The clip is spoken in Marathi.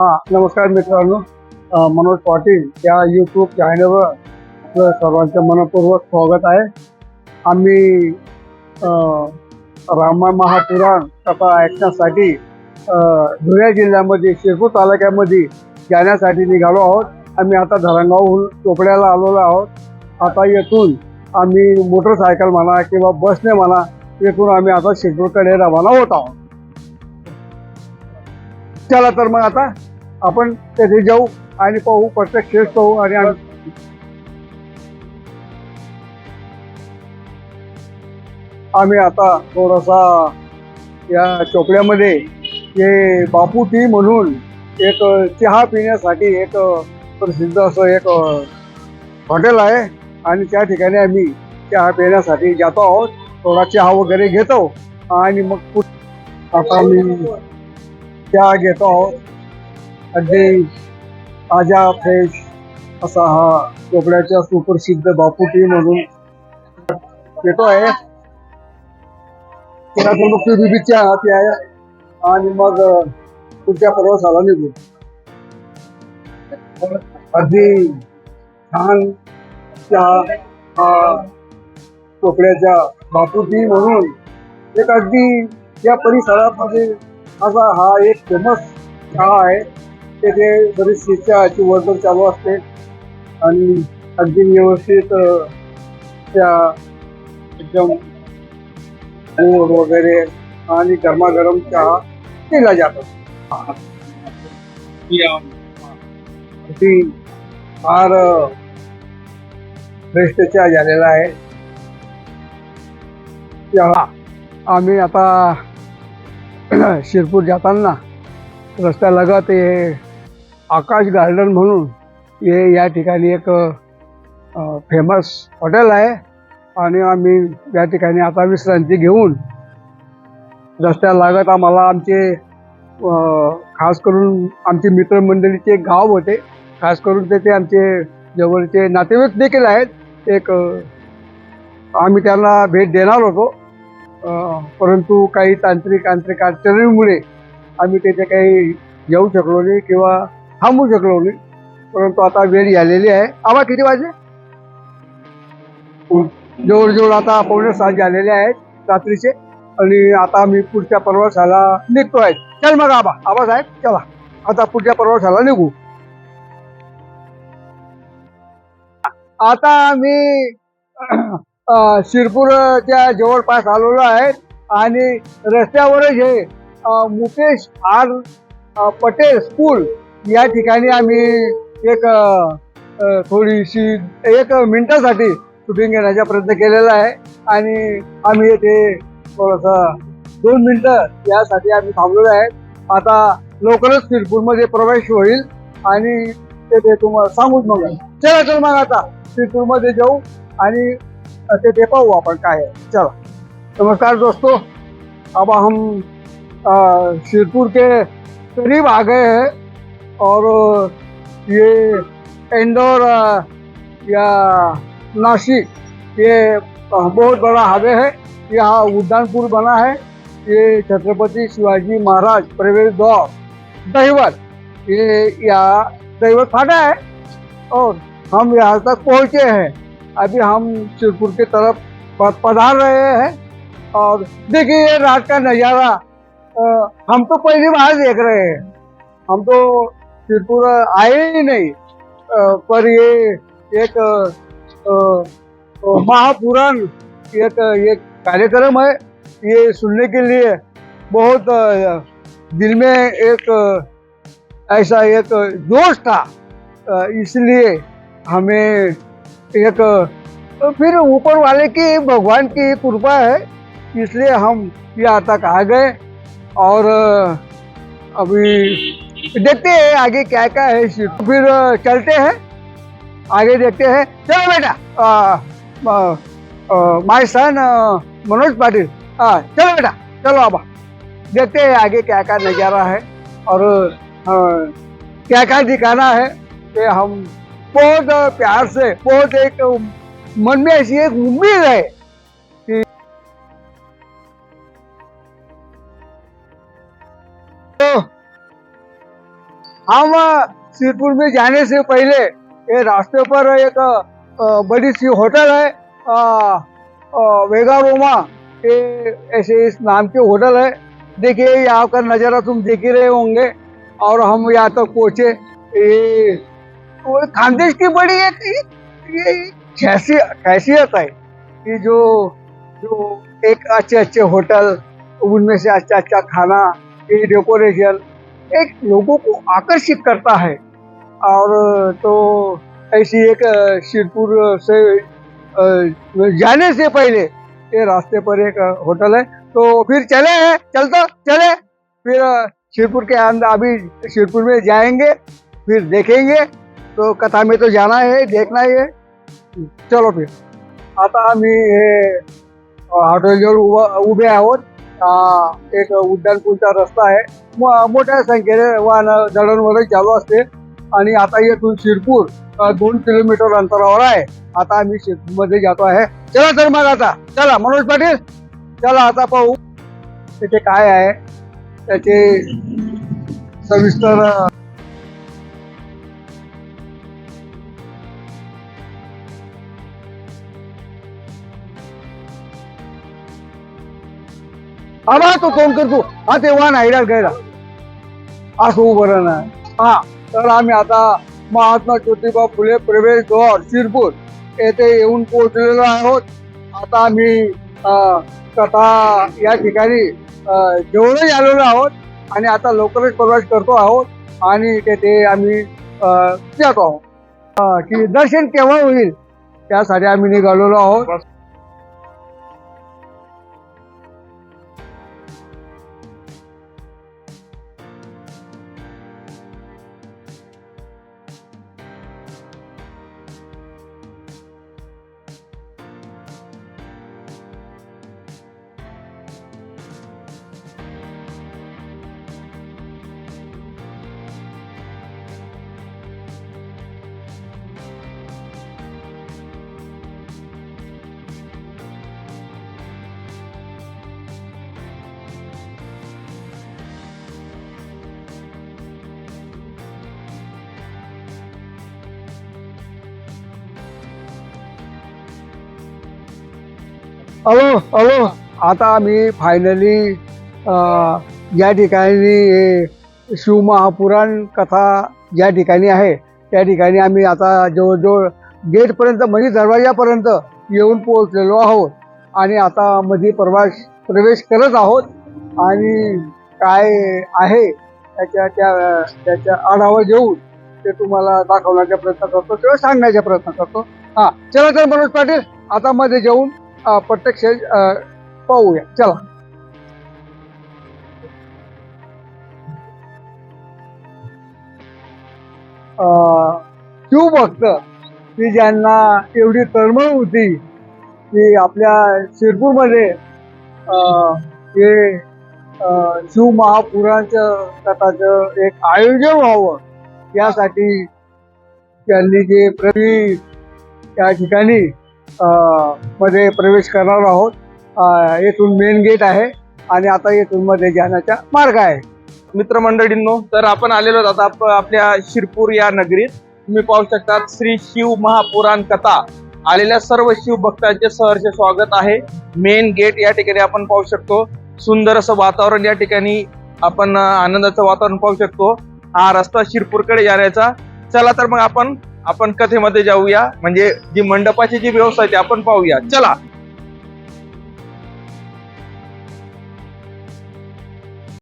हा नमस्कार मित्रांनो. मनोज पाटील या यूट्यूब चॅनलवर आपलं सर्वांचं मनपूर्वक स्वागत आहे. आम्ही रामा महापुराण कथा ऐकण्यासाठी धुळे जिल्ह्यामध्ये शिरपूर तालुक्यामध्ये जाण्यासाठी निघालो आहोत. आम्ही आता धरणगावहून चोपड्याला आलेलो आहोत. आता येथून आम्ही मोटरसायकल म्हणा किंवा बसने म्हणा येथून आम्ही आता शिरपूरकडे रवाना होत आहोत. चला तर मग आता आपण तेथे जाऊ आणि पाहू प्रत्यक्ष पाहू आणि आम्ही- आता थोडासा या चोपड्यामध्ये हे बापू टी म्हणून एक चहा पिण्यासाठी एक प्रसिद्ध असं एक हॉटेल आहे आणि त्या ठिकाणी आम्ही चहा पिण्यासाठी जातो आहोत. थोडा चहा वगैरे घेतो आणि मग पुढ- आता आम्ही चहा घेतो आहोत. अगदी ताज्या फ्रेश असा हा चोपड्याचा सुप्रसिद्ध बापूटी म्हणून येतो आहे. त्याला हाती आहे आणि मग पुढच्या प्रवासाला निघू. अगदी छान त्या हा चोपड्याच्या म्हणून एक अगदी या परिसरामध्ये असा हा एक फेमस चहा आहे. तेथे बरीच चहाची वर्दळ चालू असते. आणि अगदी व्यवस्थित त्या एकदम गोड वगैरे आणि गरमागरम चहा केला जातो. ती फार बेस्ट चहा झालेला आहे. चहा आम्ही आता शिरपूर जाताना रस्त्यालगत हे आकाश गार्डन म्हणून हे या ठिकाणी एक फेमस हॉटेल आहे. आणि आम्ही या ठिकाणी आता विश्रांती घेऊन रस्त्या लागत आम्हाला आमचे खास करून आमचे मित्रमंडळीचे एक गाव होते. खास करून ते ते आमचे जवळचे नातेवाईक देखील आहेत. एक आम्ही त्यांना भेट देणार होतो. परंतु काही तांत्रिक तांत्रिक अडचणीमुळे आम्ही तेथे काही येऊ शकलो नाही किंवा थांबू शकलो नाही परंतु आता वेळ झालेली आहे. आवा किती वाजले? जवळजवळ आता पावणे सात झालेले आहेत रात्रीचे. आणि आता मी पुढच्या प्रवासाला निघतोय. चल मग आबा आबा साहेब चला. आता पुढच्या प्रवासाला निघू. आता मी शिरपूरच्या जवळपास आलेलो आहे. आणि रस्त्यावरच हे मुकेश आर पटेल स्कूल या ठिकाणी आम्ही एक थोडीशी एक मिनिटासाठी शूटिंग घेण्याचा प्रयत्न केलेला आहे. आणि आम्ही येथे थोडंसं दोन मिनटं यासाठी आम्ही थांबलेलो आहे. आता लवकरच शिरपूरमध्ये प्रवेश होईल आणि तेथे तुम्हाला सांगूच मग चला चल मग आता सिरपूरमध्ये जाऊ आणि तेथे पाहू आपण काय आहे. चला. नमस्कार दोस्तों. अब हम अ, शिरपुर के करीब आ गए हैं. और ये इंदौर या नासिक ये बहुत बड़ा हाईवे है। यहाँ उद्यानपुर बना है। ये छत्रपति शिवाजी महाराज प्रवेश द्वार, दहिवत, ये यहाँ दहिवत फाटा है और हम यहाँ तक पहुँचे हैं। अभी हम शिरपुर की तरफ़ पधार रहे हैं और देखिए ये रात का नज़ारा हम तो पहली बार देख रहे हैं। हम तो शिरपुर आए ही नहीं। पर ये एक महापुराण एक, ये कार्यक्रम है, ये सुनने के लिए बहुत दिल में एक ऐसा एक जोश था। इसलिए हमें एक फिर ऊपर वाले की भगवान की कृपा है, इसलिए हम यहाँ तक आ गए और अभी देखते हैं आगे क्या क्या है फिर चलते हैं। आगे देखते हैं। चलो बेटा माय सन मनोज पाटिल। चलो बेटा, चलो अब। देखते हैं आगे क्या क्या नज़ारा है और क्या क्या दिखाना है। कि हम बहुत प्यार से, बहुत एक मन में ऐसी एक उम्मीद है। हम सिरपुर में जाने से पहले ये रास्ते पर एक बड़ी सी होटल है वेगा रोमा ऐसे इस नाम के होटल है। देखिए, यहाँ का नज़ारा तुम देख ही रहे होंगे, और हम यहाँ तक पहुँचे। ये, वो खानदेश की बड़ी एक ये हैसियत है कि जो जो एक अच्छे अच्छे होटल, उनमें से अच्छा अच्छा खाना, ये डेकोरेशन एक लोगों को आकर्षित करता है। और तो ऐसी एक शिरपुर से जाने से पहले ये रास्ते पर एक होटल है। तो फिर चले हैं, चलता, चले। फिर शिरपुर के अंदर अभी शिरपुर में जाएँगे, फिर देखेंगे। तो कथा में तो जाना है, देखना ही चलो फिर। आता आम्ही हॉटेलवर उभा आहोत एक उड्डाणपूलचा रस्ता आहे. मोठ्या संख्येने वाहन दळणवळण चालू असते. आणि आता येथून शिरपूर दोन किलोमीटर अंतरावर आहे. आता आम्ही शिरपूरमध्ये जातो आहे. चला तर मग आता. चला मनोज पाटील. चला आता पाहू. त्याचे काय आहे? त्याचे सविस्तर अ, तो तोंड करतो हा ते वाहन आयडिया घ्यायला असं उभं ना हा तर आम्ही आता महात्मा ज्योतिबा फुले प्रवेश द्वार शिरपूर येथे येऊन पोहोचलेलो आहोत. आता आम्ही कथा या ठिकाणी जेवढंही आलेलो आहोत आणि आता लवकरच प्रवास करतो आहोत आणि तेथे आम्ही जातो आहोत. की दर्शन केव्हा होईल त्यासाठी आम्ही निघालेलो आहोत. हॅलो हॅलो आता आम्ही फायनली या ठिकाणी शिवमहापुराण कथा ज्या ठिकाणी आहे. त्या ठिकाणी आम्ही आता जवळजवळ गेटपर्यंत म्हणजे दरवाजापर्यंत येऊन पोहोचलेलो आहोत. आणि आता मध्ये प्रवास प्रवेश करत आहोत. आणि काय आहे त्याच्या त्या त्याच्या आढावा घेऊन ते तुम्हाला दाखवण्याचा प्रयत्न करतो किंवा सांगण्याचा प्रयत्न करतो. हां चला तर मनोज पाटील आता मध्ये जाऊन प्रत्यक्ष पाहूया. चला. अ, शिवभक्त की ज्यांना एवढी तळमळ होती की आपल्या शिरपूरमध्ये हे शिव शिवमहापुराणचं कथाचं एक आयोजन व्हावं यासाठी त्यांनी जे प्रवी त्या ठिकाणी मध्ये प्रवेश करणार आहोत. येथून मेन गेट आहे आणि आता येथून मध्ये जाण्याचा मार्ग आहे. मित्रमंडळींनो तर आपण आलेलो आता आपल्या शिरपूर या नगरीत. तुम्ही पाहू शकता श्री शिव महापुराण कथा. आलेल्या सर्व शिव भक्तांचे सहर्ष स्वागत आहे. मेन गेट या ठिकाणी आपण पाहू शकतो. सुंदर असं वातावरण या ठिकाणी आपण आनंदाचं वातावरण पाहू शकतो. हा रस्ता शिरपूरकडे जाण्याचा. चला तर मग आपण आपण कथेमध्ये जाऊया. म्हणजे जी मंडपाची जी व्यवस्था आहे ती आपण पाहूया. चला.